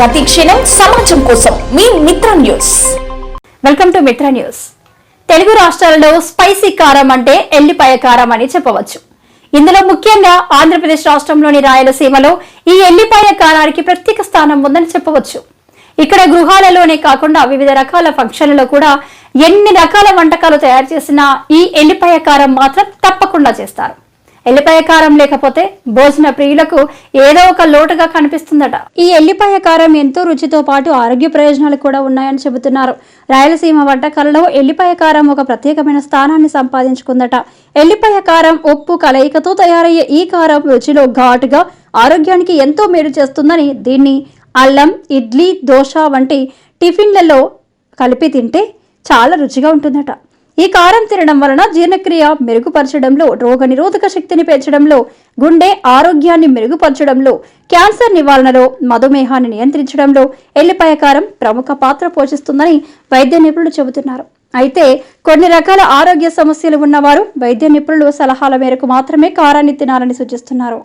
ప్రతి క్షణం సమాజం కోసం మీ Mitra news. Welcome to Mitra news. Telugu రాష్ట్రాలలో స్పైసీ కారం అంటే ఎల్లిపాయ కారం అని చెప్పవచ్చు. ఇందులో ముఖ్యంగా ఆంధ్రప్రదేశ్ రాష్ట్రంలోని రాయలసీమలో ఈ ఎల్లిపాయ కారానికి ప్రత్యేక స్థానం ఉందని చెప్పవచ్చు. ఇక్కడ గృహాలలోనే కాకుండా వివిధ రకాల ఫంక్షన్లలో కూడా ఎన్ని రకాల వంటకాలు తయారు చేసినా ఈ ఎల్లిపాయ కారం మాత్రం తప్పకుండా చేస్తారు. ఎల్లిపాయ కారం లేకపోతే భోజన ప్రియులకు ఏదో ఒక లోటుగా కనిపిస్తుందట. ఈ ఎల్లిపాయ కారం ఎంతో రుచితో పాటు ఆరోగ్య ప్రయోజనాలు కూడా ఉన్నాయని చెబుతున్నారు. రాయలసీమ వంటకాలలో ఎల్లిపాయ కారం ఒక ప్రత్యేకమైన స్థానాన్ని సంపాదించుకుందట. ఎల్లిపాయ కారం ఉప్పు కలయికతో తయారయ్యే ఈ కారం రుచిలో ఘాటుగా ఆరోగ్యానికి ఎంతో మేలు చేస్తుందని దీన్ని అల్లం ఇడ్లీ దోశ వంటి టిఫిన్లలో కలిపి తింటే చాలా రుచిగా ఉంటుందట. ఈ కారం తినడం వలన జీర్ణక్రియ మెరుగుపరచడంలో రోగ నిరోధక శక్తిని పెంచడంలో గుండె ఆరోగ్యాన్ని మెరుగుపరచడంలో క్యాన్సర్ నివారణలో మధుమేహాన్ని నియంత్రించడంలో ఎల్లిపాయ కారం ప్రముఖ పాత్ర పోషిస్తుందని వైద్య నిపుణులు చెబుతున్నారు. అయితే కొన్ని రకాల ఆరోగ్య సమస్యలు ఉన్నవారు వైద్య నిపుణులు సలహాల మేరకు మాత్రమే కారాన్ని తినాలని సూచిస్తున్నారు.